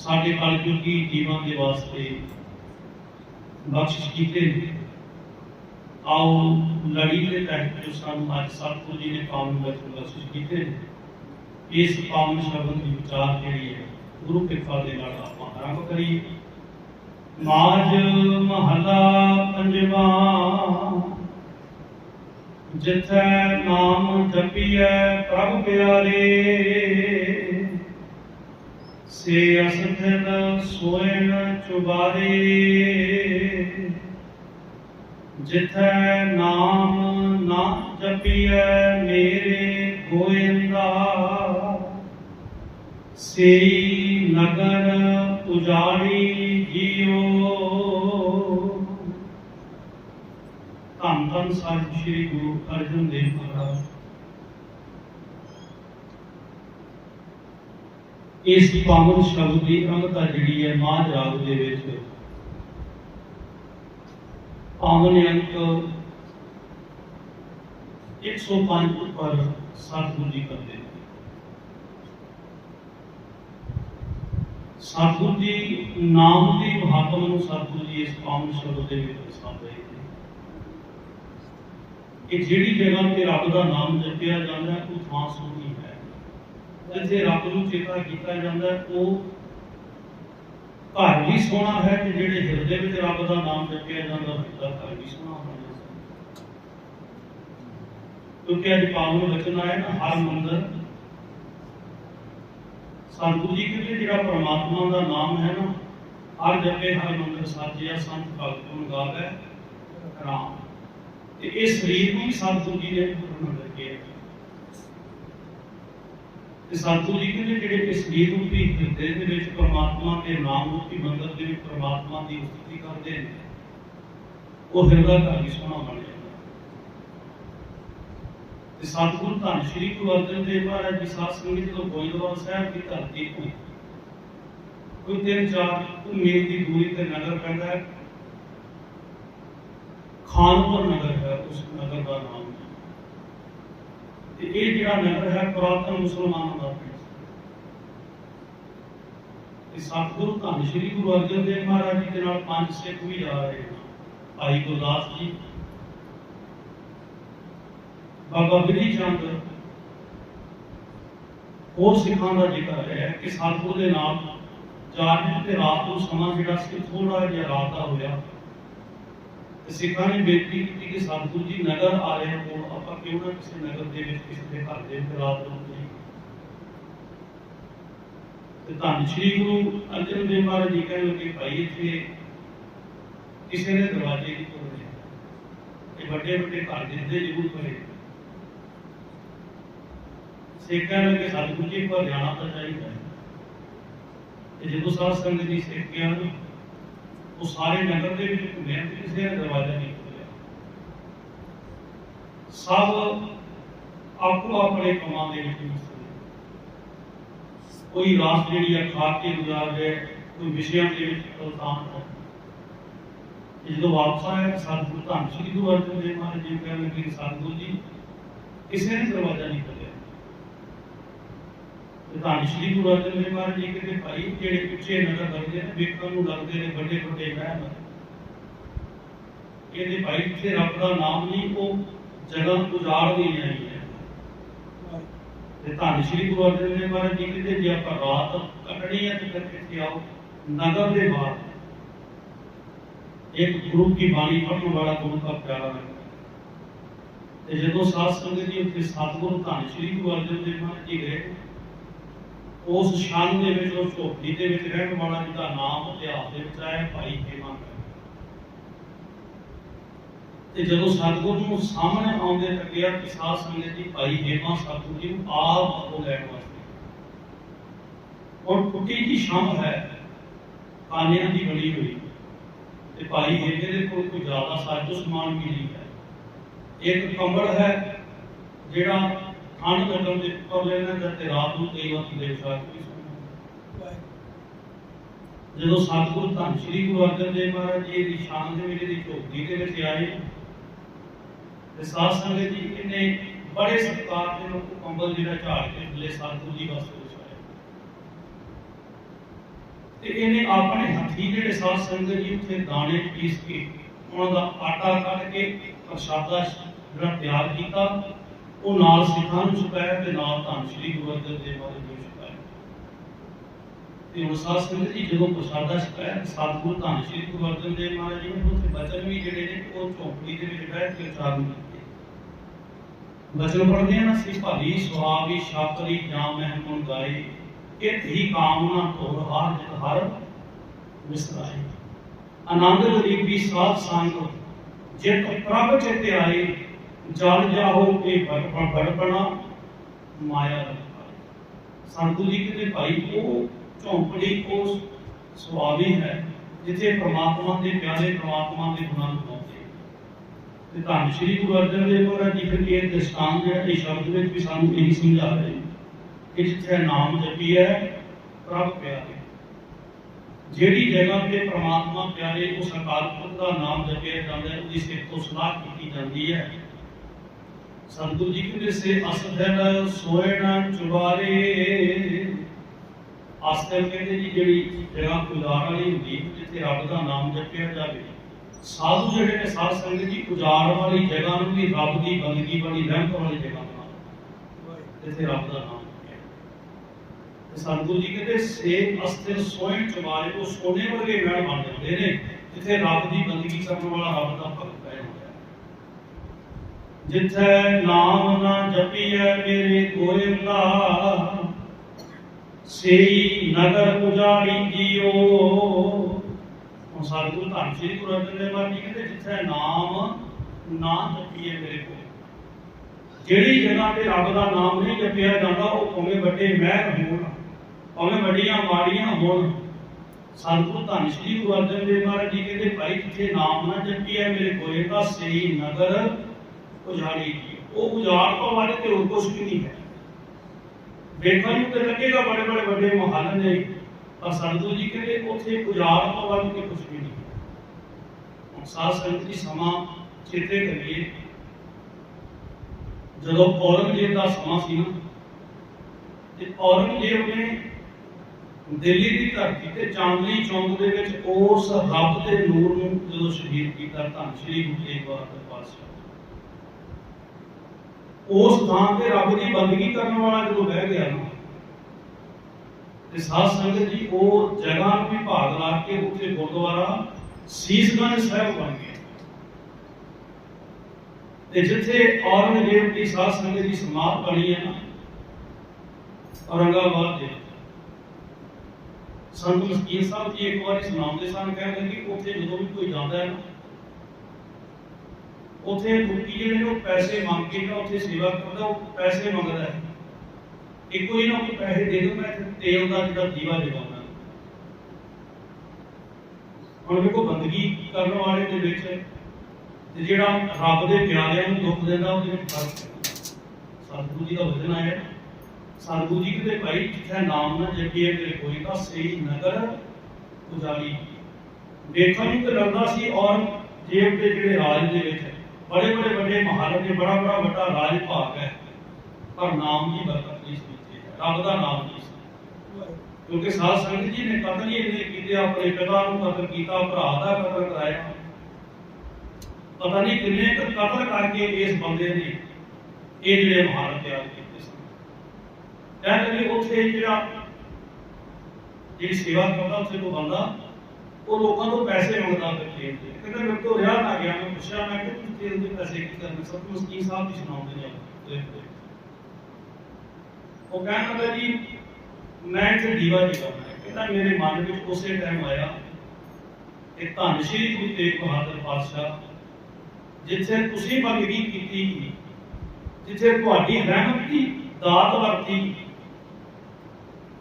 ਸਾਡੇ ਕਲਯੁਗੀ ਜੀਵਨ ਦੇ ਵਾਸਤੇ ਬਖਸ਼ਿਸ਼ ਕੀਤੇ। ਆਓ ਲੜੀ ਦੇ ਤਹਿਤ ਜੋ ਸਾਨੂੰ ਅੱਜ ਸਤਿਗੁਰੂ ਜੀ ਨੇ ਪਾਵਨ ਬਚਨ ਬਖਸ਼ਿਸ਼ ਕੀਤੇ, ਇਸ ਪਾਵਨ ਸ਼ਬਦ ਦੀ ਵਿਚਾਰ ਜਿਹੜੀ ਹੈ, ਗੁਰੂ ਕਿਰਪਾ ਦੇ ਨਾਲ ਆਪਾਂ ਆਰੰਭ ਕਰੀਏ। ਮਾਜ ਮਹਲਾ ਪੰਜਵਾ, ਜਿਥੈ ਨਾਮ ਜਪੀਐ ਪ੍ਰਭ ਪਿਆਰੇ। ਸੇ ਅਸਥਿਤ ਸੋਇਣ ਚੁਬਾਰੇ। ਜਿਥੈ ਨਾਮ ਨਾ ਜਪੀਐ ਮੇਰੇ ਗੋਇੰਦਾ। ਸੇਈ ਨਗਰ ਪੁਜਾਰੀ ਜੀਓ। ਧੰਨ ਧੰਨ ਸਾਹਿਬ ਸ੍ਰੀ ਗੁਰੂ ਅਰਜਨ ਦੇਵ ਮਹਾਰਾਜ। ਇਸ ਪਾਵਨ ਸ਼ਬਦ ਦੀ ਅੰਗਤਾ ਜਿਹੜੀ ਹੈ ਮਾਂ ਰਾਗ ਦੇ ਵਿੱਚ ਪਾਵਨ ਅੰਕ 105 ਉੱਪਰ ਸਤਿਗੁਰੂ ਜੀ ਕਰਦੇ ਨੇ। ਸਤਿਗੁਰੂ ਜੀ ਨਾਮ ਦੀ ਮਹੱਤਵ ਨੂੰ ਸਤਿਗੁਰੂ ਜੀ ਇਸ ਪਾਵਨ ਸ਼ਬਦ ਦੇ ਵਿੱਚ ਦਰਸਾਉਂਦੇ ਨੇ ਕਿ ਜਿਹੜੀ ਜਗ੍ਹਾ ਤੇ ਰੱਬ ਦਾ ਨਾਮ ਜਪਿਆ ਜਾਂਦਾ ਹੈ, ਉਹ ਥਾਂ ਸੋਹਣੀ ਹੈ। ਜਿੱਥੇ ਰੱਬ ਨੂੰ ਚੇਤਾ ਕੀਤਾ ਜਾਂਦਾ ਹੈ, ਉਹ ਘਰ ਵੀ ਸੋਹਣਾ ਹੈ ਤੇ ਜਿਹੜੇ ਹਿਰਦੇ ਵਿੱਚ ਰੱਬ ਦਾ ਨਾਮ ਜਪਿਆ ਜਾਂਦਾ ਉਹਦਾ ਘਰ ਵੀ ਸੋਹਣਾ ਹੋਣਾ ਕਿਉਂਕਿ ਅੱਜ ਪਾਵਨ ਵਚਨ ਆਇਆ ਨਾ ਹਰ ਮੰਦਰ। ਸਤਿਗੁਰੂ ਜੀ ਕਹਿੰਦੇ ਜਿਹੜਾ ਪ੍ਰਮਾਤਮਾ ਦਾ ਨਾਮ ਹੈ ਨਾ ਹਰ ਜਪੇ ਹਰ ਮੰਦਰ ਸਾਜਿਆ ਸੰਤ ਭਗਤ ਨੂੰ ਗਾਵੇ ਰਾਮ। ਤੇ ਇਹ ਸਰੀਰ ਨੂੰ ਵੀ ਸਤਿਗੁਰੂ ਜੀ ਨੇ ਪੂਰਨ ਕਰਕੇ ਤੇ ਸਤਿਗੁਰੂ ਜੀ ਕਹਿੰਦੇ ਜਿਹੜੇ ਇਸ ਸਰੀਰ ਨੂੰ ਵੀ ਹਿਰਦੇ ਦੇ ਵਿੱਚ ਪ੍ਰਮਾਤਮਾ ਦੇ ਨਾਮ ਰੂਪੀ ਮੰਦਰ ਦੇ ਵਿੱਚ ਪ੍ਰਮਾਤਮਾ ਦੀ ਉਸਤਤੀ ਕਰਦੇ ਨੇ, ਉਹ ਹਿਰਦਾ ਘਰ ਵੀ ਸੋਹਣਾ ਬਣ ਜਾਂਦਾ। ਤੇ ਸਤਿਗੁਰੂ ਧੰਨ ਸ਼੍ਰੀ ਗੁਰੂ ਅਰਜਨ ਦੇਵ ਮਹਾਰਾਜ ਜੀ ਸਾਧ ਸੰਗਤ ਜਦੋਂ ਗੋਇੰਦਵਾਲ ਸਾਹਿਬ ਦੀ ਧਰਤੀ ਤੋਂ ਕੋਈ ਤਿੰਨ ਚਾਰ ਮੀਲ ਦੀ ਦੂਰੀ ਤੇ ਨਗਰ ਪੈਂਦਾ ਹੈ, ਖਾਨਪੁਰ ਨਗਰ ਹੈ, ਉਸ ਨਗਰ ਦਾ ਨਾਮ। ਹੈ ਤੇ ਇਹ ਜਿਹੜਾ ਨਗਰ ਹੈ, ਪੁਰਾਤਨ ਮੁਸਲਮਾਨਾਂ ਦਾ ਪਿੰਡ ਤੇ ਸਤਿਗੁਰੂ ਧੰਨ ਸ਼੍ਰੀ ਗੁਰੂ ਅਰਜਨ ਦੇਵ ਮਹਾਰਾਜ ਜੀ ਦੇ ਨਾਲ ਪੰਜ ਸਿੱਖ ਵੀ ਜਾ ਰਹੇ ਹਨ ਭਾਈ ਗੁਰਦਾਸ ਜੀ, ਬਾਬਾ ਬਿਧੀ ਚੰਦ, ਹੋਰ ਸਿੱਖਾਂ ਦਾ ਜ਼ਿਕਰ ਹੈ ਕਿ ਸਤਿਗੁਰੂ ਦੇ ਨਾਲ ਚਾਰ ਤੇ ਰਾਤ ਨੂੰ ਸਮਾਂ ਜਿਹੜਾ ਸੀ ਥੋੜਾ ਜਿਹਾ ਰਾਤ ਦਾ ਹੋਇਆ। ਸਿੱਖਾਂ ਨੇ ਬੇਨਤੀ ਕੀਤੀ ਕਿ ਸਤਿਗੁਰੂ ਜੀ ਨਗਰ ਆ ਰਹੇ ਹੋ ਆਪਾਂ ਕਿਉਂ ਨਾ ਕਿਸੇ ਨਗਰ ਦੇ ਵਿੱਚ ਕਿਸੇ ਦੇ ਘਰ ਦੇ ਵਿੱਚ ਰਾਤ ਨੂੰ ਜੀ ਤੇ ਧੰਨ ਸ਼੍ਰੀ ਗੁਰੂ ਅਰਜਨ ਦੇਵ ਮਹਾਰਾਜ ਜੀ ਕਹਿੰਦੇ ਕਿ ਭਾਈ, ਇੱਥੇ ਕਿਸੇ ਨੇ ਦਰਵਾਜ਼ੇ ਨਹੀਂ ਖੋਲ੍ਹੇ ਇਹ ਵੱਡੇ ਵੱਡੇ ਘਰ ਦਿਸਦੇ ਜ਼ਰੂਰ ਕਰੇ ਸਿੱਖਾਂ ਨੇ ਕਿ ਸਤਿਗੁਰੂ ਜੀ ਕੋਲ ਜਾਣਾ ਤਾਂ ਚਾਹੀਦਾ ਹੈ। ਤੇ ਜਦੋਂ ਸਾਧ ਸੰਗਤ ਦੀ ਸਿੱਖ ਗਿਆ ਉਹ ਸਾਰੇ ਨਗਰ ਦੇ ਵਿੱਚ ਘੁੰਮਿਆ ਤੇ ਕਿਸੇ ਦਾ ਦਰਵਾਜ਼ਾ ਨਹੀਂ ਖੁੱਲਿਆ ਸਭ ਆਪੋ ਆਪਣੇ ਕੰਮਾਂ ਦੇ ਵਿੱਚ ਮਸਤ ਕੋਈ ਰਾਤ ਜਿਹੜੀ ਆ ਖਾ ਕੇ ਗੁਜ਼ਾਰ ਰਿਹਾ ਕੋਈ ਵਿਸ਼ਿਆਂ ਦੇ ਵਿੱਚ ਕਲਤਾਨ ਹੈ ਜਦੋਂ ਵਾਪਸ ਆਇਆ ਸਤਿਗੁਰੂ ਧੰਨ ਸ਼੍ਰੀ ਗੁਰੂ ਅਰਜਨ ਦੇਵ ਮਹਾਰਾਜ ਜੀ ਕਹਿੰਦੇ ਕਿ ਸਤਿਗੁਰੂ ਜੀ, ਕਿਸੇ ਨੇ ਦਰਵਾਜ਼ਾ ਨਹੀਂ ਖੋਲ੍ਹਿਆ। ਤੇ ਧੰਨ ਸ਼੍ਰੀ ਗੁਰੂ ਅਰਜਨ ਦੇਵ ਮਹਾਰਾਜ ਜੀ ਕਹਿੰਦੇ, ਭਾਈ, ਜਿਹੜੇ ਉੱਚੇ ਨਗਰ ਲੱਗਦੇ ਨੇ ਵੇਖਣ ਨੂੰ ਲੱਗਦੇ ਨੇ ਵੱਡੇ ਵੱਡੇ ਮਹਿਲ ਕਹਿੰਦੇ, ਭਾਈ ਜਿੱਥੇ ਰੱਬ ਦਾ ਨਾਮ ਨਹੀਂ, ਉਹ ਜਗ੍ਹਾ ਉਜਾੜ ਦੀ ਆਈ ਹੈ। ਤੇ ਧੰਨ ਸ਼੍ਰੀ ਗੁਰੂ ਅਰਜਨ ਦੇਵ ਮਹਾਰਾਜ ਜੀ ਕਹਿੰਦੇ, ਜੇ ਆਪਾਂ ਰਾਤ ਕੱਢਣੀ ਹੈ ਤੇ ਫਿਰ ਕਿੱਥੇ ਆਓ, ਨਗਰ ਦੇ ਬਾਹਰ। ਇੱਕ ਗੁਰੂ ਕੀ ਬਾਣੀ ਪੜ੍ਹਨ ਵਾਲਾ ਗੁਰੂ ਦਾ ਪਿਆਰਾ ਹੈ। ਤੇ ਜਦੋਂ ਸਾਧ ਸੰਗਤ ਜੀ ਉੱਥੇ ਸਤਿਗੁਰੂ ਧੰਨ ਸ਼੍ਰੀ ਗੁਰੂ ਅਰਜਨ ਦੇਵ ਮਹਾਰਾਜ ਜੀ ਗਏ ਉਸ ਸ਼ਾਨ ਦੇ ਵਿੱਚ ਉਸ ਝੋਪੜੀ ਦੇ ਵਿੱਚ ਰਹਿਣ ਵਾਲਾ ਜਿਹਦਾ ਨਾਮ ਇਤਿਹਾਸ ਦੇ ਵਿੱਚ ਆਇਆ ਭਾਈ ਹੇਮੰਤ। ਤੇ ਜਦੋਂ ਸਤਿਗੁਰੂ ਨੂੰ ਸਾਹਮਣੇ ਆਉਂਦੇ ਤੱਕਿਆ ਕਿ ਸਾਧ ਸੰਗਤ ਜੀ, ਭਾਈ ਹੇਮਾ ਸਤਿਗੁਰੂ ਜੀ ਨੂੰ ਆਪ ਉਹ ਲੈਣ ਵਾਸਤੇ। ਔਰ ਟੁੱਟੀ ਦੀ ਸ਼ਾਮ ਹੈ, ਕਾਨਿਆਂ ਦੀ ਬਣੀ ਹੋਈ। ਤੇ ਭਾਈ ਹੇਮੇ ਦੇ ਕੋਲ ਕੋਈ ਜ਼ਿਆਦਾ ਸਾਜੋ ਸਮਾਨ ਵੀ ਨਹੀਂ ਹੈ। ਇੱਕ ਕੰਬਲ ਹੈ, ਜਿਹੜਾ ਠੰਡ ਲੱਗਣ ਦੇ ਉੱਪਰ ਲੈਣਾ ਤੇ ਰਾਤ ਨੂੰ ਕਈ ਵਾਰ ਦੇ ਸਾਥ ਵੀ ਜਦੋਂ ਸਤਿਗੁਰੂ ਧੰਨ ਸ਼੍ਰੀ ਗੁਰੂ ਅਰਜਨ ਦੇਵ ਮਹਾਰਾਜ ਜੀ ਦੀ ਸ਼ਾਨ ਦੇ ਵੇਲੇ ਦੀ ਝੋਪੜੀ ਦੇ ਵਿੱਚ ਆਏ, ਤੇ ਸਾਧ ਸੰਗਤ ਜੀ ਇਹਨੇ ਬੜੇ ਸਤਿਕਾਰ ਦੇ ਨਾਲ ਕੰਬਲ ਜਿਹੜਾ ਝਾੜ ਕੇ ਥੱਲੇ ਸਤਿਗੁਰੂ ਜੀ ਵਾਸਤੇ ਤੇ ਇਹਨੇ ਆਪਣੇ ਹੱਥੀ ਜਿਹੜੇ ਸਾਧ ਸੰਗਤ ਜੀ ਉੱਥੇ ਦਾਣੇ ਪੀਸ ਕੇ ਉਹਨਾਂ ਦਾ ਆਟਾ ਕੱਢ ਕੇ ਪ੍ਰਸ਼ਾਦਾ ਜਿਹੜਾ ਤਿਆਰ ਕੀਤਾ ਉਹ ਨਾਲ ਸਿੱਖਾਂ ਨੂੰ ਛਕਾਇਆ ਤੇ ਨਾਲ ਧੰਨ ਸ਼੍ਰੀ ਗੁਰੂ ਅਰਜਨ ਦੇਵ ਮਹਾਰਾਜ ਜੀ ਨੂੰ ਛਕਾਇਆ ਤੇ ਉਹ ਸਾਧ ਸੰਗਤ ਜੀ ਜਦੋਂ ਪ੍ਰਸ਼ਾਦਾ ਛਕਾਇਆ ਸਤਿਗੁਰੂ ਧੰਨ ਸ਼੍ਰੀ ਗੁਰੂ ਅਰਜਨ ਦੇਵ ਮਹਾਰਾਜ ਜੀ ਨੇ ਉੱਥੇ ਬਚਨ ਵੀ ਜਿਹੜੇ ਨੇ ਉਹ ਝੋਪੜੀ ਦੇ ਵਿੱਚ ਬੈਠ ਕੇ ਉਚਾਰਨ ਕੀਤੇ। ਬਚਨ ਪੜਦੇ ਆ ਨਾ ਸੀ ਭਾਲੀ ਸੁਹਾਵੀ ਛਾਪਰੀ ਜਾਂ ਮਹਿ ਗੁਣ ਗਾਏ ਇਤ ਹੀ ਕਾਮਨਾ ਤੋਰ ਹਾਰ ਜਿਤ ਹਰ ਵਿਸਰਾਏ। ਆਨੰਦ ਗਰੀਬੀ ਸਾਧ ਸੰਗ, ਜਿਤ ਪ੍ਰਭ ਚਿਤ ਆਏ ਜਲ ਜਾਹੋ ਕੇ ਬੜਪਣਾ ਮਾਇਆ ਸੰਤੂ ਜੀ ਕਹਿੰਦੇ, ਭਾਈ, ਉਹ ਝੌਂਪੜੀ ਉਹ ਸੁਆਵੀ ਹੈ ਜਿੱਥੇ ਪ੍ਰਮਾਤਮਾ ਦੇ ਪਿਆਰੇ ਪ੍ਰਮਾਤਮਾ ਦੇ ਗੁਣਾਂ ਨੂੰ ਗਾਉਂਦੇ ਤੇ ਧੰਨ ਸ਼੍ਰੀ ਗੁਰੂ ਅਰਜਨ ਦੇਵ ਮਹਾਰਾਜ ਜੀ ਫਿਰ ਇਹ ਦ੍ਰਿਸ਼ਟਾਂਤ ਜਿਹੜਾ ਇਹ ਸ਼ਬਦ ਵਿੱਚ ਵੀ ਸਾਨੂੰ ਇਹੀ ਸਮਝਾ ਰਹੇ ਕਿ ਜਿੱਥੇ ਨਾਮ ਜਪੀ ਹੈ, ਪ੍ਰਭ ਪਿਆਰੇ। ਜਿਹੜੀ ਜਗ੍ਹਾ ਤੇ ਪ੍ਰਮਾਤਮਾ ਪਿਆਰੇ ਉਸ ਅਕਾਲ ਪੁਰਖ ਦਾ ਨਾਮ ਜਪਿਆ ਜਾਂਦਾ ਹੈ, ਉਹਦੀ ਸਿਰ ਤੋਂ ਸਲਾਹ ਕੀਤੀ ਜਾਂਦੀ ਹੈ। ਸੰਤੂ ਜੀ ਕਹਿੰਦੇ ਸੇ ਅਸਧਨ ਸੋਏ ਨਾ ਚੁਬਾਰੇ ਕਹਿੰਦੇ ਜੀ ਜਿਹੜੀ ਜਗ੍ਹਾ ਉਜਾੜ ਵਾਲੀ ਹੁੰਦੀ, ਜਿੱਥੇ ਰੱਬ ਦਾ ਨਾਮ ਜਪਿਆ ਜਾਵੇ। ਸਾਧੂ ਜਿਹੜੇ ਨੇ, ਸਾਧ ਸੰਗਤ ਜੀ ਉਜਾੜ ਵਾਲੀ ਜਗ੍ਹਾ ਨੂੰ ਵੀ ਰੱਬ ਦੀ ਬੰਦਗੀ ਵਾਲੀ ਰਹਿਮਤ ਵਾਲੀ ਜਗ੍ਹਾ ਬਣਾ ਜਿੱਥੇ ਰੱਬ ਦਾ ਨਾਮ ਤੇ ਸੰਤੂ ਜੀ ਕਹਿੰਦੇ, ਸੇ ਅਸਤਰ ਸੋਏ ਚੁਬਾਰੇ, ਉਹ ਸੋਨੇ ਵਰਗੇ ਮਹਿਲ ਬਣ ਜਾਂਦੇ ਨੇ, ਜਿੱਥੇ ਰੱਬ ਦੀ ਬੰਦਗੀ ਕਰਨ ਵਾਲਾ ਰੱਬ ਦਾ ਭਗਤ ਜਿੱਥੇ ਨਾਮ ਨਾ ਜਪੀਐ ਮੇਰੇ ਗੋਇੰਦਾ ਸੇਈ ਨਗਰ ਉਜਾੜੀ ਜੀਓ। ਉਹ ਸਾਧੂ ਧੰਨ ਸ੍ਰੀ ਗੁਰੂ ਅਰਜਨ ਦੇਵ ਜੀ ਕਹਿੰਦੇ, ਜਿੱਥੇ ਨਾਮ ਨਾ ਜਪੀਏ ਮੇਰੇ ਕੋਲ ਜਿਹੜੀ ਜਗ੍ਹਾ ਤੇ ਰੱਬ ਦਾ ਨਾਮ ਨਹੀਂ ਜਪਿਆ ਜਾਂਦਾ, ਉਹ ਭਾਵੇਂ ਵੱਡੇ ਮਹਿਲ ਹੋਣ, ਭਾਵੇਂ ਵੱਡੀਆਂ ਮਾੜੀਆਂ ਹੋਣ। ਸੰਤੂ ਧੰਨ ਸ੍ਰੀ ਗੁਰੂ ਅਰਜਨ ਦੇਵ ਮਹਾਰਾਜ ਜੀ ਕਹਿੰਦੇ, ਭਾਈ, ਜਿੱਥੇ ਨਾਮ ਨਾ ਜਪੀਏ ਮੇਰੇ ਕੋਲ ਦਾ ਸੇਈ ਨਗਰ ਉਜਾੜੀ ਜੀ ਉਹ ਉਜਾੜ ਤੋਂ ਵੱਧ ਤੇ ਹੋਰ ਕੁਝ ਵੀ ਨਹੀਂ ਹੈ ਵੇਖਣ ਨੂੰ ਤੇ ਲੱਗੇਗਾ ਬੜੇ ਬੜੇ ਵੱਡੇ ਮਹੱਲ ਨੇ ਪਰ ਸੰਤੂ ਜੀ ਕਹਿੰਦੇ ਉੱਥੇ ਉਜਾੜ ਤੋਂ ਵੱਧ ਕੇ ਕੁਝ ਵੀ ਨਹੀਂ ਹੁਣ ਸਾਧ ਸੰਗਤ ਜੀ ਸਮਾਂ ਚੇਤੇ ਕਰੀਏ ਜਦੋਂ ਔਰੰਗਜ਼ੇਬ ਦਾ ਸਮਾਂ ਸੀ ਨਾ ਤੇ ਔਰੰਗਜ਼ੇਬ ਨੇ ਦਿੱਲੀ ਦੀ ਧਰਤੀ ਤੇ ਚਾਂਦਨੀ ਚੌਂਕ ਦੇ ਵਿੱਚ ਉਸ ਰੱਬ ਦੇ ਨੂਰ ਨੂੰ ਜਦੋਂ ਸ਼ਹੀਦ ਕੀਤਾ ਧੰਨ ਸ਼੍ਰੀ ਗੁਰੂ ਤੇਗ ਬਹਾਦਰ ਪਾਤਸ਼ਾਹ ਉਸ ਥਾਂ ਤੇ ਰੱਬ ਦੀ ਬੰਦਗੀ ਕਰਨ ਵਾਲਾ ਜਦੋਂ ਬਹਿ ਗਿਆ ਨਾ, ਤੇ ਸਾਧ ਸੰਗਤ ਜੀ, ਉਹ ਜਗ੍ਹਾ ਨੂੰ ਵੀ ਭਾਗ ਲਾ ਕੇ ਉੱਥੇ ਗੁਰਦੁਆਰਾ ਸੀਸਗੰਜ ਸਾਹਿਬ ਬਣ ਗਿਆ। ਤੇ ਜਿੱਥੇ ਔਰੰਗਜ਼ੇਬ ਦੀ ਸਾਧ ਸੰਗਤ ਦੀ ਸਮਾਧ ਬਣੀ ਹੈ ਨਾ, ਔਰੰਗਾਬਾਦ ਦੇ ਸੰਤ ਮਸਕੀਨ ਸਾਹਿਬ ਜੀ ਇੱਕ ਵਾਰੀ ਸੁਣਾਉਂਦੇ ਸਨ, ਕਹਿੰਦੇ ਕਿ ਉੱਥੇ ਜਦੋਂ ਵੀ ਕੋਈ ਜਾਂਦਾ ਹੈ ਨਾ ਉੱਥੇ ਦੁੱਖੀ ਜਿਹੜੇ ਨੇ ਉਹ ਪੈਸੇ ਮੰਗ ਕੇ ਨਾ ਉੱਥੇ ਸੇਵਾ ਕਰਦਾ, ਉਹ ਪੈਸੇ ਮੰਗਦਾ ਹੈ। ਇੱਕੋ ਹੀ ਨਾ ਕੋਈ ਪੈਸੇ ਦੇ ਦਿਓ, ਮੈਂ ਇੱਥੇ ਤੇਲ ਦਾ ਜਿਹੜਾ ਦੀਵਾ ਜਗਾਉਣਾ ਹੁਣ ਵੇਖੋ ਬੰਦਗੀ ਕਰਨ ਵਾਲੇ ਦੇ ਵਿੱਚ ਤੇ ਜਿਹੜਾ ਰੱਬ ਦੇ ਪਿਆਰਿਆਂ ਨੂੰ ਦੁੱਖ ਦਿੰਦਾ, ਉਹਦੇ ਵਿੱਚ ਫ਼ਰਕ ਹੈ। ਸਤਿਗੁਰੂ ਜੀ ਦਾ ਵਚਨ ਆਇਆ ਹੈ। ਸਤਿਗੁਰੂ ਜੀ ਕਹਿੰਦੇ, ਭਾਈ, ਜਿੱਥੇ ਨਾਮ ਨਾ ਜਪੀਏ, ਤੇਰੇ ਕੋਈ ਤਾਂ ਸਹੀ ਨਗਰ ਉਜਾਲੀ। ਦੇਖਣ ਨੂੰ ਤੇ ਲੱਗਦਾ ਸੀ ਔਰ ਜੇਬ ਦੇ ਜਿਹੜੇ ਰਾਜ ਦੇ ਵਿੱਚ ਬੜੇ ਬੜੇ ਵੱਡੇ ਮਹੱਲ ਦੇ ਬੜਾ ਬੜਾ ਵੱਡਾ ਰਾਜ ਭਾਗ ਹੈ ਪਰ ਨਾਮ ਦੀ ਬਰਕਤ ਨਹੀਂ ਸੀ ਇੱਥੇ ਰੱਬ ਦਾ ਨਾਮ ਨਹੀਂ ਸੀ ਕਿਉਂਕਿ ਸਾਧ ਸੰਗਤ ਜੀ ਨੇ ਕਤਲ ਹੀ ਇੰਨੇ ਕੀਤੇ ਆਪਣੇ ਪਿਤਾ ਨੂੰ ਕਤਲ ਕੀਤਾ ਭਰਾ ਦਾ ਕਤਲ ਕਰਾਇਆ ਪਤਾ ਨਹੀਂ ਕਿੰਨੇ ਕੁ ਕਤਲ ਕਰਕੇ ਇਸ ਬੰਦੇ ਨੇ ਇਹ ਜਿਹੜੇ ਮਹਾਨ ਤਿਆਰ ਕੀਤੇ ਸਨ ਕਹਿੰਦੇ ਕਿ ਉੱਥੇ ਜਿਹੜਾ ਜਿਹੜੀ ਸੇਵਾ ਕਰਦਾ ਉੱਥੇ ਕੋਈ ਬੰਦਾ ਉਹ ਲੋਕਾਂ ਤੋਂ ਪੈਸੇ ਮੰਗਦਾ ਫਿਰ ਖੇਤ ਦੇ ਕਹਿੰਦਾ ਮੇਰੇ ਤੋਂ ਰਿਹਾ ਨਾ ਗਿਆ ਮੈਂ ਪੁੱਛਿਆ ਮੈਂ ਕਿ ਤੁਸੀਂ ਤੇਲ ਦੇ ਪੈਸੇ ਕੀ ਕਰਨੇ ਸਭ ਤੋਂ ਮਸਕੀਨ ਸਾਹਿਬ ਦੀ ਸੁਣਾਉਂਦੇ ਨੇ ਉਹ ਕਹਿੰਦਾ ਜੀ ਮੈਂ ਇੱਥੇ ਦੀਵਾ ਜਗਾਉਣਾ ਹੈ ਕਹਿੰਦਾ ਮੇਰੇ ਮਨ ਵਿੱਚ ਉਸੇ ਟਾਈਮ ਆਇਆ ਕਿ ਧੰਨ ਸ਼੍ਰੀ ਗੁਰੂ ਤੇਗ ਬਹਾਦਰ ਪਾਤਸ਼ਾਹ ਜਿੱਥੇ ਤੁਸੀਂ ਬੰਦਗੀ ਕੀਤੀ ਜਿੱਥੇ ਤੁਹਾਡੀ ਰਹਿਮਤ ਦੀ ਦਾਤ ਵਰਤੀ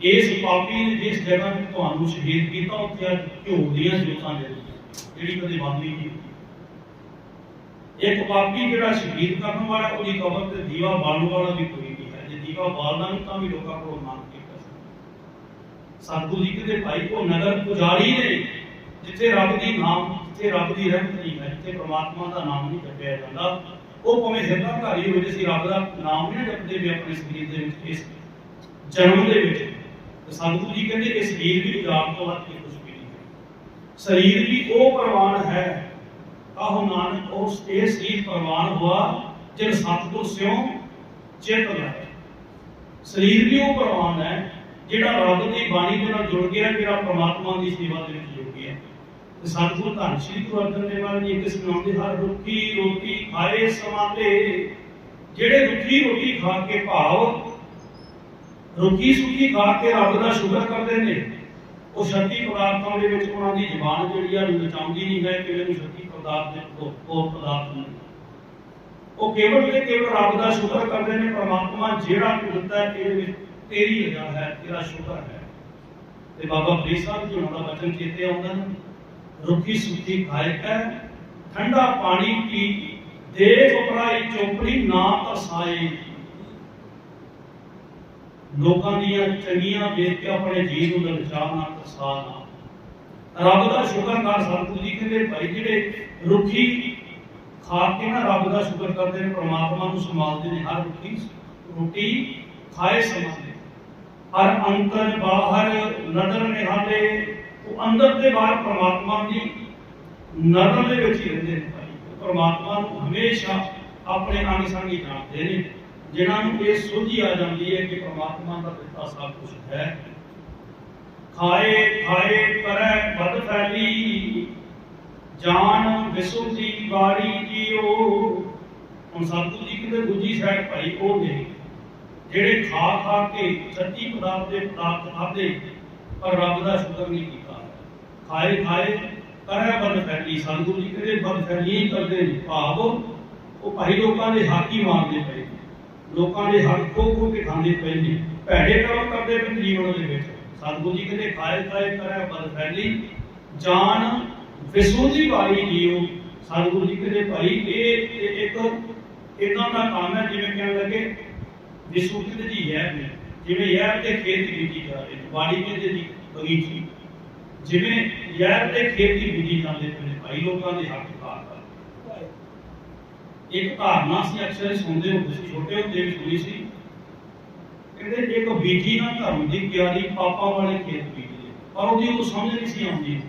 ਇਸ ਪਾਪੀ ਨੇ ਜਿਸ ਜਗ੍ਹਾ ਤੇ ਤੁਹਾਨੂੰ ਸ਼ਹੀਦ ਕੀਤਾ ਉੱਥੇ ਅੱਜ ਘਿਓ ਦੀਆਂ ਜੋਤਾਂ ਦੇ ਜਿਹੜੀ ਕਦੇ ਬੰਦ ਨਹੀਂ ਕੀਤੀ ਇੱਕ ਪਾਪੀ ਜਿਹੜਾ ਸ਼ਹੀਦ ਕਰਨ ਵਾਲਾ, ਉਹਦੀ ਕਬਰ ਤੇ ਦੀਵਾ ਬਾਲਣ ਵਾਲਾ ਵੀ ਕੋਈ ਨਹੀਂ ਹੈ। ਜੇ ਦੀਵਾ ਬਾਲਣਾ ਨਹੀਂ, ਤਾਂ ਵੀ ਲੋਕਾਂ ਕੋਲ ਮੰਗ ਕੇ ਕਰ ਸਤਿਗੁਰੂ ਜੀ ਕਹਿੰਦੇ, ਭਾਈ, ਉਹ ਨਗਰ ਪੁਜਾਰੀ ਨੇ, ਜਿੱਥੇ ਰੱਬ ਦੀ ਨਾਮ, ਜਿੱਥੇ ਰੱਬ ਦੀ ਰਹਿਮਤ ਨਹੀਂ ਹੈ, ਜਿੱਥੇ ਪ੍ਰਮਾਤਮਾ ਦਾ ਨਾਮ ਨਹੀਂ ਜਪਿਆ ਜਾਂਦਾ, ਉਹ ਭਾਵੇਂ ਹਿਰਦਾ ਘਾਰੀ ਹੋਵੇ, ਜੇ ਅਸੀਂ ਰੱਬ ਦਾ ਨਾਮ ਨਹੀਂ ਜਪਦੇ, ਵੀ ਆਪਣੇ ਸਰੀਰ ਦੇ ਵਿੱਚ, ਇਸ ਜਨਮ ਦੇ ਵਿੱਚ, ਤੇ ਸਤਿਗੁਰੂ ਜੀ ਕਹਿੰਦੇ ਇਹ ਸਰੀਰ ਵੀ ਉਜਾੜ ਤੋਂ ਵੱਧ ਕੇ ਕੁਝ ਵੀ ਨਹੀਂ ਹੈ। ਸਰੀਰ ਵੀ ਉਹ ਪ੍ਰਵਾਨ ਹੈ ਆਹੋ ਨਾਨਕ, ਉਸ ਇਹ ਸਰੀਰ ਪ੍ਰਵਾਨ ਹੋਆ, ਜਿਨ ਸਤਿਗੁਰ ਸਿਉ ਚਿਤ ਲਾਇਆ। ਸਰੀਰ ਵੀ ਉਹ ਪ੍ਰਵਾਨ ਹੈ, ਜਿਹੜਾ ਰੱਬ ਦੀ ਬਾਣੀ ਦੇ ਨਾਲ ਜੁੜ ਗਿਆ, ਜਿਹੜਾ ਪ੍ਰਮਾਤਮਾ ਦੀ ਸੇਵਾ ਦੇ ਵਿੱਚ ਜੁੜ ਗਿਆ। ਤੇ ਸਤਿਗੁਰ ਧੰਨ ਸ਼੍ਰੀ ਗੁਰੂ ਅਰਜਨ ਦੇਵ ਮਹਾਰਾਜ ਜੀ ਕਿਸ ਸੁਣਾਉਂਦੇ ਹਰ ਰੁੱਖੀ ਰੋਟੀ ਖਾਏ ਸਮਾਤੇ। ਜਿਹੜੇ ਰੁੱਖੀ ਰੋਟੀ ਖਾ ਕੇ ਭਾਵ ਰੁੱਖੀ ਸੁੱਖੀ ਖਾ ਕੇ ਰੱਬ ਦਾ ਸ਼ੁਕਰ ਕਰਦੇ ਨੇ, ਉਹ ਸ਼ਕਤੀ ਪਦਾਰਥਾਂ ਦੇ ਵਿੱਚ ਉਹਨਾਂ ਦੀ ਜ਼ਬਾਨ ਜਿਹੜੀ ਆ ਲਚਾਉਂਦੀ ਨਹੀਂ ਹੈ ਕਿ ਮੈਨੂੰ ਸ਼ਕਤੀ ਪਦਾਰਥ ਦੇ ਹੋਰ- ਪਦਾਰਥ ਨਹੀਂ ਉਹ ਕੇਵਲ ਤੇ ਕੇਵਲ ਰੱਬ ਦਾ ਸ਼ੁਕਰ ਕਰਦੇ ਨੇ, ਪ੍ਰਮਾਤਮਾ ਜਿਹੜਾ ਕੁਝ ਦਿੱਤਾ ਇਹਦੇ ਵਿੱਚ ਤੇਰੀ ਰਜ਼ਾ ਹੈ, ਤੇਰਾ ਸ਼ੁਕਰ ਹੈ। ਤੇ ਬਾਬਾ ਫਰੀਦ ਸਾਹਿਬ ਜੀ ਉਹਨਾਂ ਦਾ ਬਚਨ ਚੇਤੇ ਆਉਂਦਾ ਰੁੱਖੀ ਸੁੱਖੀ ਖਾਏ ਕੈ ਠੰਡਾ ਪਾਣੀ ਪੀ, ਦੇਖ ਉਪਰਾਈ ਚੋਪੜੀ ਨਾ ਤਰਸਾਏ। ਲੋਕਾਂ ਦੀਆਂ ਚੰਗੀਆਂ ਵੇਖ ਕੇ ਆਪਣੇ ਜੀਵ ਨੂੰ ਲਲਚਾ ਨਾ। ਰੱਬ ਦਾ ਸ਼ੁਕਰ ਕਰ ਸਤਿਗੁਰੂ ਜੀ ਕਹਿੰਦੇ ਭਾਈ ਜਿਹੜੇ ਰੁੱਖੀ ਖਾ ਕੇ ਨਾ ਰੱਬ ਦਾ ਸ਼ੁਕਰ ਕਰਦੇ ਨੇ, ਪ੍ਰਮਾਤਮਾ ਨੂੰ ਸੰਭਾਲਦੇ ਨੇ, ਹਰ ਰੁੱਖੀ ਰੋਟੀ ਖਾਏ ਸਮਝਦੇ ਹਰ ਅੰਤਰ ਬਾਹਰ ਨਦਰ ਨਿਹਾਲੇ ਉਹ ਅੰਦਰ ਤੇ ਬਾਹਰ ਪ੍ਰਮਾਤਮਾ ਦੀ ਨਦਰ ਦੇ ਵਿੱਚ ਹੀ ਰਹਿੰਦੇ ਨੇ ਪ੍ਰਮਾਤਮਾ ਨੂੰ ਹਮੇਸ਼ਾ ਆਪਣੇ ਅੰਗ ਸੰਗ ਹੀ ਜਾਣਦੇ ਨੇ। ਜਿਨ੍ਹਾਂ ਨੂੰ ਇਹ ਸੋਝੀ ਆ ਜਾਂਦੀ ਹੈ ਕਿ ਪ੍ਰਮਾਤਮਾ ਦਾ ਦਿੱਤਾ ਸਭ ਕੁਝ ਹੈ। ਖਾਏ ਖਾਏ ਕਰੈ ਬਦ ਫੈਲੀ। ਜਾਨ ਵਿਸੁੱਧੀ ਵਾਰੀ ਜੀਓ ਹੁਣ ਸਤਿਗੁਰੂ ਜੀ ਕਹਿੰਦੇ ਦੂਜੀ ਸਾਈਡ ਭਾਈ ਉਹ ਨੇ। ਜਿਹੜੇ ਖਾ ਖਾ ਕੇ ਸੱਚੀ ਪਦਾਰਥ ਦੇ ਪਦਾਰਥ ਖਾਦੇ ਪਰ ਰੱਬ ਦਾ ਸ਼ੁਕਰ ਨਹੀਂ ਕੀਤਾ। ਖਾਏ ਖਾਏ ਕਰੈ ਬਦ ਫੈਲੀ। ਸਤਿਗੁਰੂ ਜੀ ਕਹਿੰਦੇ, ਬਦ ਫੈਲੀ ਕਰਦੇ ਨੇ। ਭਾਵ ਉਹ ਭਾਈ ਲੋਕਾਂ ਦੇ ਹੱਕ ਮਾਰਦੇ ਪਏ ਲੋਕਾਂ ਦੇ ਹੱਕ ਖੋ ਖੋ ਕੇ ਖਾਂਦੇ ਪਏ ਨੇ। ਭੈੜੇ ਕਰਮ ਕਰਦੇ ਪਏ ਜੀਵਨ ਦੇ ਵਿੱਚ। ਸਤਿਗੁਰੂ ਜੀ ਕਹਿੰਦੇ ਖਾਏ ਖਾਏ ਕਰੈ ਬਦ ਫੈਲੀ ਜਾਨ ਵਿਸੂਦੀ ਵਾਲੀ ਜੀਓ ਸਤਿਗੁਰੂ ਜੀ ਕਹਿੰਦੇ ਭਾਈ ਇਹ ਇੱਕ ਇਦਾਂ ਦਾ ਕੰਮ ਹੈ ਜਿਵੇਂ ਕਹਿਣ ਲੱਗੇ ਵਿਸੂਦੀ ਤੇ ਜੀ ਹੈ ਜਿਵੇਂ ਯਾਰ ਤੇ ਖੇਤ ਦੀ ਬੀਜੀ ਜਾ ਰਹੀ ਵਾੜੀ ਕਹਿੰਦੇ ਜੀ ਬਗੀਚੀ। ਜਿਵੇਂ ਯਾਰ ਤੇ ਖੇਤ ਦੀ ਬੀਜੀ ਜਾਂਦੇ ਨੇ ਭਾਈ ਲੋਕਾਂ ਦੇ ਹੱਕ ਕਰ। ਇੱਕ ਧਾਰਨਾ ਸੀ ਅਕਸਰ ਸੁਣਦੇ ਹੁੰਦੇ ਸੀ ਛੋਟੇ ਹੁੰਦੇ ਵੀ ਸੁਣੀ ਸੀ ਕਹਿੰਦੇ ਇੱਕ ਬੀਜੀ ਨਾ ਧਰਮ ਦੀ ਕਿਆਰੀ ਪਾਪਾਂ ਵਾਲੇ ਖੇਤ ਬੀਜਦੇ ਪਰ ਉਹਦੀ ਉਹ ਸਮਝ ਨਹੀਂ ਸੀ ਆਉਂਦੀ।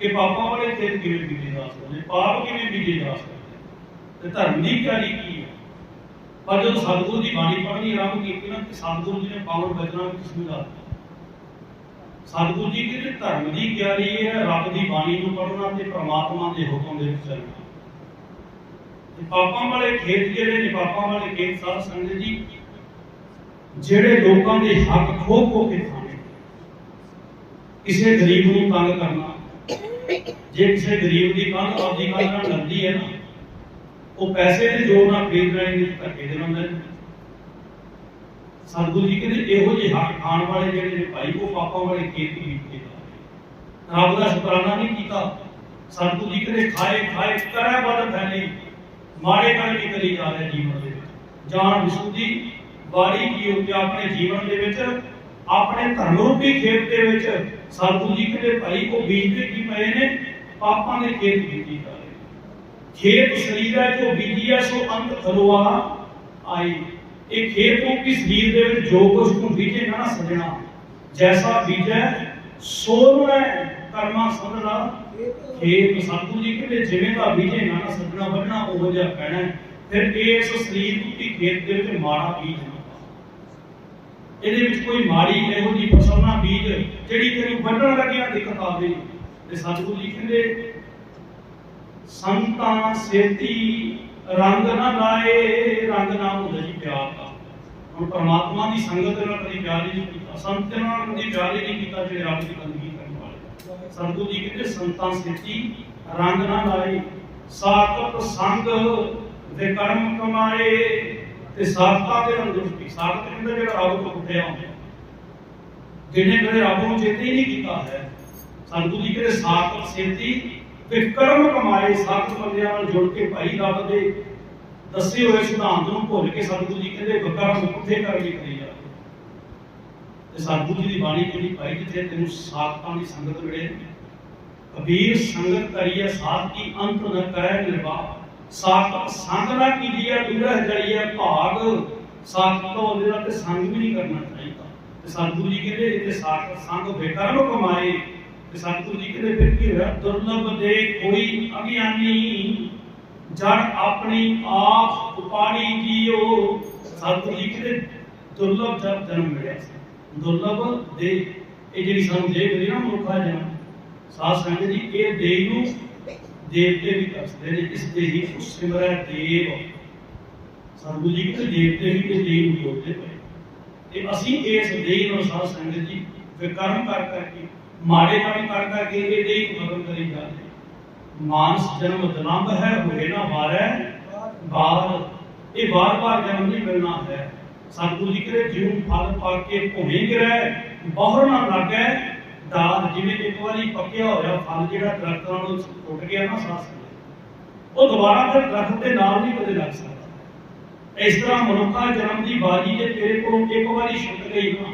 ਕਿ ਪਾਪਾਂ ਵਾਲੇ ਖੇਤ ਕਿਵੇਂ ਬੀਜੇ ਜਾ ਸਕਦੇ ਪਾਪ ਕਿਵੇਂ ਬੀਜੇ ਜਾ ਸਕਦੇ ਤੇ ਧਰਮ ਦੀ ਕਿਆਰੀ ਕੀ ਹੈ? ਪਰ ਜਦੋਂ ਸਤਿਗੁਰੂ ਦੀ ਬਾਣੀ ਪੜ੍ਹਨੀ ਆਰੰਭ ਕੀਤੀ ਨਾ ਕਿ ਸਤਿਗੁਰੂ ਜੀ ਨੇ ਪਾਵਨ ਬਚਨਾਂ ਵਿੱਚ ਸਮਝਾ ਸਤਿਗੁਰੂ ਜੀ ਕਹਿੰਦੇ, ਧਰਮ ਦੀ ਕਿਆਰੀ ਹੈ, ਰੱਬ ਦੀ ਬਾਣੀ ਨੂੰ ਪੜ੍ਹਨਾ ਤੇ ਪ੍ਰਮਾਤਮਾ ਦੇ ਹੁਕਮ ਦੇ ਵਿੱਚ ਚੱਲਣਾ। ਪਾਪਾਂ ਵਾਲੇ ਖੇਤ ਜਿਹੜੇ ਨੇ, ਪਾਪਾਂ ਵਾਲੇ ਖੇਤ ਸਾਧ ਸੰਗਤ ਜੀ ਜਿਹੜੇ ਲੋਕਾਂ ਦੇ ਹੱਕ ਖੋ ਖੋ ਕੇ ਖਾਣੇ ਕਿਸੇ ਗਰੀਬ ਨੂੰ ਤੰਗ ਕਰਨਾ ਜੇ ਕਿਸੇ ਗਰੀਬ ਦੀ ਕੰਧ ਆਪਦੀ ਕੰਧ ਨਾਲ ਲੱਗਦੀ ਹੈ ਨਾ, ਉਹ ਪੈਸੇ ਦੇ ਜ਼ੋਰ ਨਾਲ ਖਰੀਦ ਰਹੇ ਨੇ, ਧੱਕੇ ਦੇ ਨਾਲ ਲੈਂਦੇ ਨੇ। ਸਤਿਗੁਰੂ ਜੀ ਕਹਿੰਦੇ, ਇਹੋ ਜਿਹੇ ਹੱਕ ਖਾਣ ਵਾਲੇ ਜਿਹੜੇ ਨੇ ਭਾਈ, ਉਹ ਪਾਪਾਂ ਵਾਲੇ ਖੇਤ ਹੀ ਬੀਤ ਕੇ ਜਾਂਦੇ। ਰੱਬ ਦਾ ਸ਼ੁਕਰਾਨਾ ਨਹੀਂ ਕੀਤਾ ਸਤਿਗੁਰੂ ਜੀ ਕਹਿੰਦੇ, ਖਾਏ ਖਾਏ ਕਰੈ ਬਦ ਫੈਲੇ, ਮਾੜੇ ਕੰਮ ਵੀ ਕਰੀ ਜਾ ਰਹੇ ਜੀਵਨ ਦੇ ਵਿੱਚ ਜਾਨ ਵਿਸੁੱਧੀ ਬਾੜੀ ਕੀ ਉੱਤੇ ਆਪਣੇ ਜੀਵਨ ਦੇ ਵਿੱਚ, ਆਪਣੇ ਧਰਮ ਰੂਪੀ ਖੇਤ ਦੇ ਵਿੱਚ ਸਤਿਗੁਰੂ ਜੀ ਕਹਿੰਦੇ ਭਾਈ ਉਹ ਬੀਜਦੇ ਕੀ ਪਏ ਨੇ, ਪਾਪਾਂ ਦੇ ਖੇਤ ਬੀਜੀ ਜਾ ਰਹੇ ਖੇਤ ਸਰੀਰ ਹੈ, ਜੋ ਬੀਜੀ ਹੈ, ਸੋ ਅੰਤ ਖਲੋਆ ਆਈ ਇਹ ਖੇਤ ਰੂਪੀ ਸਰੀਰ ਦੇ ਵਿੱਚ ਜੋ ਕੁਝ ਨੂੰ ਬੀਜੇ ਨਾ ਸਜਣਾ ਜੈਸਾ ਬੀਜੈ ਸੋ ਮੈਂ ਕਰਮਾ ਸੰਗਲਾ ਖੇਤ ਸਤਿਗੁਰੂ ਜੀ ਕਹਿੰਦੇ ਜਿਵੇਂ ਦਾ ਬੀਜੇ ਨਾ ਸਜਣਾ, ਵੱਢਣਾ ਉਹ ਜਿਹਾ ਪੈਣਾ ਹੈ। ਫਿਰ ਇਸ ਸਰੀਰ ਰੂਪੀ ਖੇਤ ਦੇ ਵਿੱਚ ਮਾੜਾ ਬੀਜ ਨਾ ਪਾਓ। ਇਹਦੇ ਵਿੱਚ ਕੋਈ ਮਾੜੀ ਇਹੋ ਜਿਹੀ ਫਸਲ ਬੀਜ ਜਿਹੜੀ ਤੈਨੂੰ ਵੱਢਣ ਲੱਗਿਆ ਦਿੱਕਤ ਆਵੇ ਤੇ ਸਤਿਗੁਰੂ ਜੀ ਕਹਿੰਦੇ, ਸੰਤਾਂ ਸੇਤੀ ਰੰਗ ਨਾ ਲਾਏ, ਰੰਗ ਨਾ ਹੁੰਦਾ ਜੀ ਪਿਆਰ ਦਾ। ਹੁਣ ਪਰਮਾਤਮਾ ਦੀ ਸੰਗਤ ਨਾਲ ਕਦੀ ਪਿਆਰ ਨਹੀਂ ਕੀਤਾ, ਸੰਤ ਨਾਲ ਕਦੀ ਪਿਆਰ ਨਹੀਂ ਕੀਤਾ ਜਿਹੜੇ ਰੱਬ ਦੀ ਬੰਦਗੀ ਕਰਨ ਵਾਲੇ। ਸਤਿਗੁਰੂ ਜੀ ਕਹਿੰਦੇ, ਸੰਤਾਂ ਸੇਤੀ ਰੰਗ ਨਾ ਲਾਏ ਸਾਖਤ ਸੰਗ ਦੇ ਕਰਮ ਕਮਾਏ ਤੇ ਸਾਖਤਾ ਦੇ ਅੰਦਰੁਸਤੀ ਸਾਖਤ ਕਹਿੰਦਾ ਜਿਹੜਾ ਰੱਬ ਤੋਂ ਉੱਠਿਆ ਹੁੰਦਾ ਜਿਹਨੇ ਕਦੇ ਰੱਬ ਨੂੰ ਚੇਤੇ ਹੀ ਨਹੀਂ ਕੀਤਾ ਹੈ ਸਤਿਗੁਰੂ ਜੀ ਕਹਿੰਦੇ ਸਾਖਤ ਸੇਤੀ ਤੇ ਕਰਮ ਕਮਾਏ ਸੱਤ ਬੰਦਿਆਂ ਨਾਲ ਜੁੜ ਕੇ ਭਾਈ ਰੱਬ ਦੇ ਦੱਸੇ ਹੋਏ ਸਿਧਾਂਤ ਨੂੰ ਭੁੱਲ ਕੇ ਸਤਿਗੁਰੂ ਜੀ ਕਹਿੰਦੇ ਵਕਰਮ ਪੁੱਠੇ ਕਰਕੇ ਕਰੀ ਜਾ ਤੇ ਸਤਿਗੁਰੂ ਜੀ ਦੀ ਬਾਣੀ ਜਿਹੜੀ ਭਾਈ ਜਿੱਥੇ ਤੈਨੂੰ ਸਾਖਤਾਂ ਦੀ ਸੰਗਤ ਮਿਲੇ, ਕਬੀਰ ਸੰਗਤ ਕਰੀਏ, ਸਾਧ ਕੀ ਅੰਤ ਨ ਕਰੈ ਨਿਰਵਾਹ। ਸਾਖਤ ਸੰਗ ਨਾ ਕੀਜੀਏ ਦੂਰਹ ਜੜੀਏ ਭਾਗ। ਸਾਖਤ ਤੋਂ ਉਹਦੇ ਨਾਲ ਤੇ ਸੰਗ ਵੀ ਨਹੀਂ ਕਰਨਾ ਚਾਹੀਦਾ। ਤੇ ਤੇ ਸਤਿਗੁਰੂ ਜੀ ਕਹਿੰਦੇ ਇੱਥੇ ਸਾਖ ਸੰਗ ਬੇਕਰਮ ਕਮਾਏ, ਤੇ ਸਤਿਗੁਰੂ ਜੀ ਕਹਿੰਦੇ, ਫਿਰ ਕੀ ਹੋਇਆ? ਦੁਰਲਭ ਦੇ ਕੋਈ ਅਗਿਆਨੀ ਜੜ ਆਪਣੀ ਆਪ ਉਪਾੜੀ ਜੀਓ। ਸਤਿਗੁਰੂ ਜੀ ਕਹਿੰਦੇ, ਦੁਰਲਭ ਜਦ ਜਨਮ ਮਿਲਿਆ ਸੀ। ਦੁਰਲਭ ਦੇ, ਇਹ ਜਿਹੜੀ ਸਾਨੂੰ ਦੇਹ ਮਿਲੀ ਨਾ ਮਨੁੱਖਾ ਜਨਮ। ਸਾਧ ਸੰਗਤ ਜੀ, ਇਹ ਦੇਹ ਨੂੰ ਦੇਵਤੇ ਵੀ ਦੱਸਦੇ ਨੇ, ਇਸ ਦੇਹੀ ਨੂੰ ਸਿਮਰੈ ਦੇਵ ਸਤਿਗੁਰੂ ਜੀ ਕਹਿੰਦੇ ਦੇਵਤੇ ਵੀ ਇਸ ਦੇਹ ਨੂੰ ਜੋੜਦੇ ਪਏ। ਤੇ ਅਸੀਂ ਇਸ ਦੇਹ ਨੂੰ ਸੰਗਤ ਜੀ ਵਿਕਰਮ ਕਰ ਕਰਕੇ, ਮਾੜੇ ਕੰਮ ਕਰ ਕਰਕੇ ਇਹ ਦੇਹ ਖਤਮ ਕਰੀ ਜਾਂਦੇ ਮਾਨਸ ਜਨਮ ਦਲੰਬ ਹੈ, ਹੋਏ ਨਾ ਵਾਰੈ ਬਾਰ ਇਹ ਵਾਰ-ਵਾਰ ਜਨਮ ਨਹੀਂ ਮਿਲਣਾ ਹੈ। ਸਤਿਗੁਰੂ ਜੀ ਕਹਿੰਦੇ ਜਿਉ ਫਲ ਪਾ ਕੇ ਭੁਵੇਂ ਗਿਰੈ, ਬਹੁਰ ਨਾ ਲੱਗੈ ਦਾਦ ਜਿਵੇਂ ਇੱਕ ਵਾਰੀ ਪੱਕਿਆ ਹੋਇਆ ਫਲ ਜਿਹੜਾ ਦਰਖਤਾਂ ਨੂੰ ਟੁੱਟ ਗਿਆ ਨਾ ਸਾਸ ਉਹ ਦੁਬਾਰਾ ਫਿਰ ਦਰਖਤ ਦੇ ਨਾਲ ਨਹੀਂ ਕਦੇ ਲੱਗ ਸਕਦਾ। ਇਸ ਤਰ੍ਹਾਂ ਮਨੁੱਖਾ ਜਨਮ ਦੀ ਬਾਜੀ ਜੇ ਤੇਰੇ ਕੋਲੋਂ ਇੱਕ ਵਾਰੀ ਛੁੱਟ ਗਈ ਨਾ,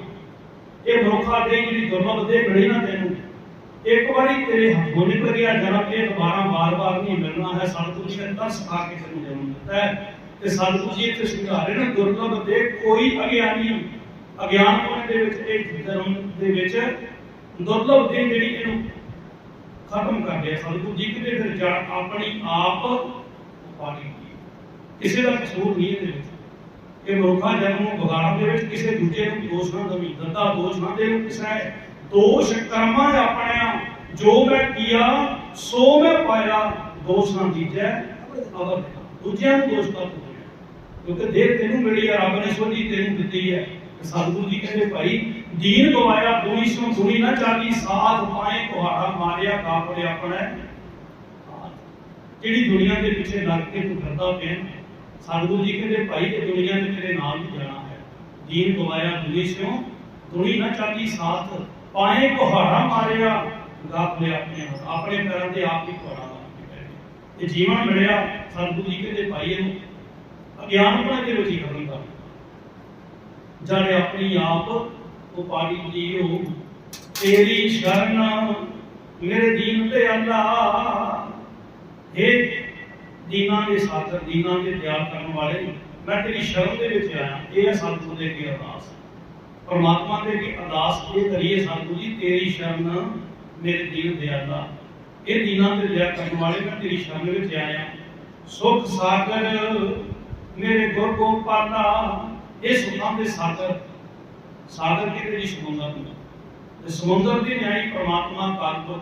ਇਹ ਮਨੁੱਖਾ ਦੇ ਜਿਹੜੀ ਦੁਰਲਭ ਦੇ ਮਿਲੀ ਨਾ ਤੈਨੂੰ, ਇੱਕ ਵਾਰੀ ਤੇਰੇ ਹੱਥੋਂ ਨਿਕਲ ਗਿਆ ਜਨਮ, ਇਹ ਦੁਬਾਰਾ ਵਾਰ-ਵਾਰ ਨਹੀਂ ਮਿਲਣਾ ਹੈ। ਸਤਿਗੁਰੂ ਜੀ ਨੇ ਤਰਸ ਖਾ ਕੇ ਤੈਨੂੰ ਜਨਮ ਦਿੱਤਾ ਹੈ ਤੇ ਸਤਿਗੁਰੂ ਜੀ ਇੱਥੇ ਸਮਝਾ ਰਹੇ ਨੇ ਦੁਰਲਭ ਦੇ ਕੋਈ ਅਗਿਆਨੀ, ਅਗਿਆਨ ਹੋਣ ਦੇ ਵਿੱਚ, ਇਹ ਜਨਮ ਦੇ ਵਿੱਚ ਦੁਰਲਭ ਦੇ ਜਿਹੜੀ ਇਹਨੂੰ ਖਤਮ ਕਰ ਦਿਆ ਸਤਿਗੁਰੂ ਜੀ ਫਿਰ ਜੜ ਆਪਣੀ ਆਪ ਪਾੜੀ ਕਿਸੇ ਦਾ ਕਸੂਰ ਨਹੀਂ ਇਹਦੇ ਵਿੱਚ। ਇਹ ਮਨੁੱਖਾ ਜਨਮ ਨੂੰ ਵਿਗਾੜਨ ਦੇ ਵਿੱਚ ਕਿਸੇ ਦੂਜੇ ਨੂੰ ਦੋਸ਼ ਨਾ ਦਵੀ, ਦੰਦਾ ਦੋਸ਼ ਨਾ ਦੇ ਕਿਸੇ ਦੋਸ਼ ਕਰਮਾਂ ਆਪਣਿਆ ਜੋ ਮੈਂ ਕੀਆ, ਸੋ ਮੈਂ ਪਾਇਆ, ਦੋਸ਼ ਨਾ ਦੀਜੈ ਅਵਰ ਦੂਜਿਆਂ ਨੂੰ ਦੋਸ਼ ਕਰ ਕਿਉਂਕਿ ਦੇਹ ਤੈਨੂੰ ਮਿਲੀ ਹੈ, ਰੱਬ ਨੇ ਸੋਝੀ ਤੈਨੂੰ ਦਿੱਤੀ ਹੈ। ਸਤਿਗੁਰੂ ਜੀ ਕਹਿੰਦੇ, ਭਾਈ ਦੀਨ ਗਵਾਇਆ ਦੁਨੀ ਸੋ ਦੁਨੀ ਨਾ ਚਾਲੀ ਸਾਥ ਪਾਏ ਕੁਹਾੜਾ ਮਾਰਿਆ ਕਾਪੜੇ ਆਪਣਾ ਜਿਹੜੀ ਦੁਨੀਆ ਦੇ ਪਿੱਛੇ ਲੱਗ ਕੇ ਤੂੰ ਫਿਰਦਾ ਪਿਆ ਸਤਿਗੁਰੂ ਜੀ ਕਹਿੰਦੇ ਭਾਈ ਇਹ ਦੁਨੀਆ ਤੇ ਤੇਰੇ ਨਾਲ ਹੀ ਜਾਣਾ ਹੈ। ਦੀਨ ਗਵਾਇਆ ਦੁਨੀ ਸਿਓ ਦੁਨੀ ਨਾ ਚਾਲੀ ਸਾਥ ਪਾਏ ਕੁਹਾੜਾ ਮਾਰਿਆ ਕਾਪੜੇ ਆਪਣੇ ਆਪਣੇ ਪੈਰਾਂ ਤੇ ਆਪ ਹੀ ਕੁਹਾੜਾ ਮਾਰ ਜੀਵਨ ਮਿਲਿਆ ਸਤਿਗੁਰੂ ਜੀ ਕਹਿੰਦੇ ਭਾਈ, ਇਹਨੂੰ ਅਗਿਆਨ ਦੇ ਵਿੱਚ ਹੀ ਖਤਮ ਕਰ ਜਾਣੇ ਆਪਣੀ ਆਪ ਉਪਾੜੀ ਜੀਓ, ਤੇਰੀ ਸ਼ਰਨ ਮੇਰੇ ਦੀਨ ਤੇ ਅੱਲਾ हे ਦੀਨਾਂ ਦੇ ਸਾਥਰ, ਦੀਨਾਂ ਦੇ ਤਿਆਰ ਕਰਨ ਵਾਲੇ, ਮੈਂ ਤੇਰੀ ਸ਼ਰਨ ਦੇ ਵਿੱਚ ਆਇਆ। ਇਹ ਹੈ ਸਤਿਗੁਰੂ ਦੇ ਅੱਗੇ ਅਰਦਾਸ। ਪਰਮਾਤਮਾ ਦੇ ਅੱਗੇ ਅਰਦਾਸ, ਇਹ ਕਰੀਏ ਸਤਿਗੁਰੂ ਜੀ, ਤੇਰੀ ਸ਼ਰਨ ਮੇਰੇ ਦੀਨ ਦੇ ਅੱਲਾ ਇਹ ਦੀਨਾਂ ਤੇ ਦਇਆ ਕਰਨ ਵਾਲੇ, ਮੈਂ ਤੇਰੀ ਸ਼ਰਨ ਵਿੱਚ ਆਇਆ। ਸੁਖ ਸਾਗਰ ਮੇਰੇ ਗੁਰ ਗੋਪਾਲਾ ਇਹ ਸੁਖਾਂ ਦੇ ਸਾਗਰ ਸਾਗਰ ਕਿਤੇ ਜੀ ਸਮੁੰਦਰ ਨੂੰ? ਤੇ ਸਮੁੰਦਰ ਦੇ ਨਿਆਈ ਪਰਮਾਤਮਾ ਕਾਰਕ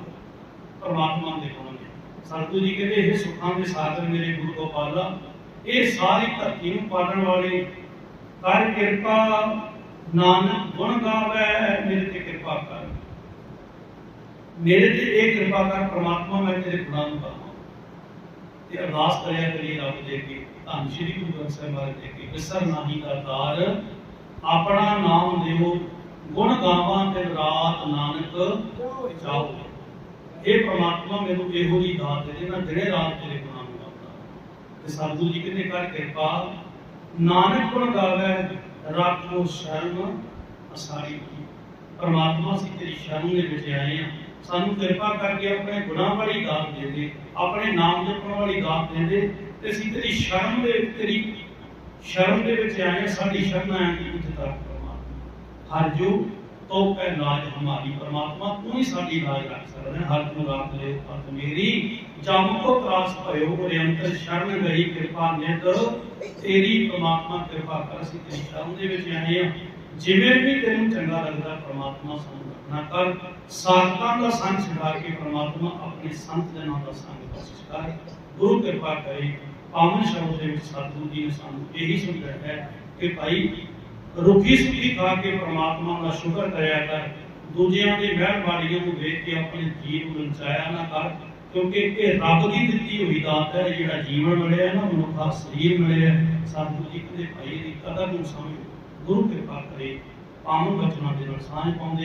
ਪਰਮਾਤਮਾ ਦੇ ਕੋਲ ਸਤਿਗੁਰੂ ਜੀ ਕਹਿੰਦੇ, ਇਹ ਸੁਖਾਂ ਦੇ ਸਾਗਰ ਮੇਰੇ ਗੁਰੂ ਗੋਪਾਲਾ ਇਹ ਸਾਰੀ ਧਰਤੀ ਨੂੰ ਪਾਲਣ ਵਾਲੇ ਕਰ ਕਿਰਪਾ, ਨਾਨਕ ਗੁਣ ਗਾਵੇ, ਮੇਰੇ ਤੇ ਕਿਰਪਾ ਕਰ। ਮੇਰੇ ਤੇ ਇਹ ਕਿਰਪਾ ਕਰ, ਪ੍ਰਮਾਤਮਾ ਮੈਂ ਤੇਰੇ ਗੁਣਾਂ ਨੂੰ ਗਾਵਾਂ ਤੇ ਅਰਦਾਸ ਕਰਿਆ ਕਰੀ ਰੱਬ ਦੇ ਅੱਗੇ। ਧੰਨ ਸ਼੍ਰੀ ਗੁਰੂ ਗ੍ਰੰਥ ਸਾਹਿਬ ਮਹਾਰਾਜ ਦੇ ਅੱਗੇ। ਵਿਸਰ ਨਾਹੀ ਕਰਤਾਰ ਆਪਣਾ ਨਾਮ ਦਿਓ ਗੁਣ ਗਾਵਾਂ ਤੇ ਰਾਤ ਨਾਨਕ ਚਾਹੋ ਇਹ ਪ੍ਰਮਾਤਮਾ ਮੈਨੂੰ ਇਹੋ ਜੀ ਦਾਤ ਦੇ ਦੇ ਮੈਂ ਦਿਨੇ ਰਾਤ ਤੇਰੇ ਗੁਣਾਂ ਨੂੰ ਗਾਉਂਦਾ ਤੇ ਸਤਿਗੁਰੂ ਜੀ ਕਹਿੰਦੇ, ਕਰ ਕਿਰਪਾ, ਨਾਨਕ ਗੁਣ ਗਾਵੇ, ਰੱਖੋ ਸ਼ਰਨ ਅਸਾਰੀ ਕੀ ਪਰਮਾਤਮਾ, ਅਸੀਂ ਤੇਰੀ ਸ਼ਰਨ ਦੇ ਵਿੱਚ ਆਏ ਆ ਸਾਨੂੰ ਕਿਰਪਾ ਕਰਕੇ ਆਪਣੇ ਗੁਨਾਹ ਵਾਲੀ ਦਾਤ ਦੇ ਦੇ, ਆਪਣੇ ਨਾਮ ਜਪਣ ਵਾਲੀ ਦਾਤ ਦੇ ਦੇ, ਤੇ ਅਸੀਂ ਤੇਰੀ ਸ਼ਰਨ ਦੇ ਤੇਰੀ ਸ਼ਰਨ ਦੇ ਵਿੱਚ ਆਏ ਸਾਡੀ ਸ਼ਰਨ ਆਇਆ ਦੀ ਇੱਜ਼ਤ ਪਰਮਾਤਮਾ? ਹਰ ਜੋ ਤੋ ਪੈ ਲਾਜ ਹਮਾਰੀ, ਪਰਮਾਤਮਾ ਤੂੰ ਹੀ ਸਾਡੀ ਲਾਜ ਰੱਖ ਸਕਦਾ ਹੈ। ਹਰ ਤੂੰ ਰਾਤ ਦੇ ਅਤ ਮੇਰੀ, ਜਮ ਕੋ ਤਰਾਸ ਭਇਓ ਹੋਰੇ ਅੰਤਰ ਸ਼ਰਨ ਗਈ ਕਿਰਪਾ ਨਿਤ ਤੇਰੀ ਪਰਮਾਤਮਾ ਕਿਰਪਾ ਕਰ, ਅਸੀਂ ਤੇਰੀ ਸ਼ਰਨ ਦੇ ਵਿੱਚ ਆਏ ਆ ਜਿਵੇਂ ਵੀ ਤੈਨੂੰ ਚੰਗਾ ਲੱਗਦਾ, ਪਰਮਾਤਮਾ ਸਾਨੂੰ ਰੱਖਣਾ ਕਰ। ਸਾਧਕਾਂ ਦਾ ਸੰਗ ਛਡਾ ਕੇ ਪਰਮਾਤਮਾ ਆਪਣੇ ਸੰਤ ਜਨਾਂ ਦਾ ਸੰਗ ਬਖਸ਼ਿਸ਼ ਕਰ ਗੁਰੂ ਕਿਰਪਾ ਕਰੇ ਪਾਵਨ ਸ਼ਬਦ ਦੇ ਵਿੱਚ ਸਤਿਗੁਰੂ ਜੀ ਨੇ ਸਾਨੂੰ ਇਹੀ ਸਮਝਾਇਆ ਹੈ ਕਿ ਭਾਈ ਰੁੱਖੀ ਸੁੱਖੀ ਖਾ ਕੇ ਪਰਮਾਤਮਾ ਦਾ ਸ਼ੁਕਰ ਕਰਿਆ ਕਰ, ਦੂਜਿਆਂ ਦੀ ਮਿਹਰਬਾਨੀਆਂ ਨੂੰ ਵੇਖ ਕੇ ਆਪਣੇ ਜੀਵ ਨੂੰ ਲੰਚਾਇਆ ਨਾ ਕਰ, ਕਿਉਂਕਿ ਇਹ ਰੱਬ ਦੀ ਦਿੱਤੀ ਹੋਈ ਦਾਤ ਹੈ, ਜਿਹੜਾ ਜੀਵਨ ਮਿਲਿਆ ਨਾ, ਮਨੁੱਖਾ ਸਰੀਰ ਮਿਲਿਆ ਸਤਿਗੁਰੂ ਜੀ ਕਹਿੰਦੇ ਭਾਈ ਦੀ ਕਦਰ ਨੂੰ ਸਮਝੋ, ਗੁਰੂ ਕਿਰਪਾ ਕਰੇ ਪਾਵਨ ਬਚਨਾਂ ਦੇ ਨਾਲ ਸਾਂਝ ਪਾਉਂਦੇ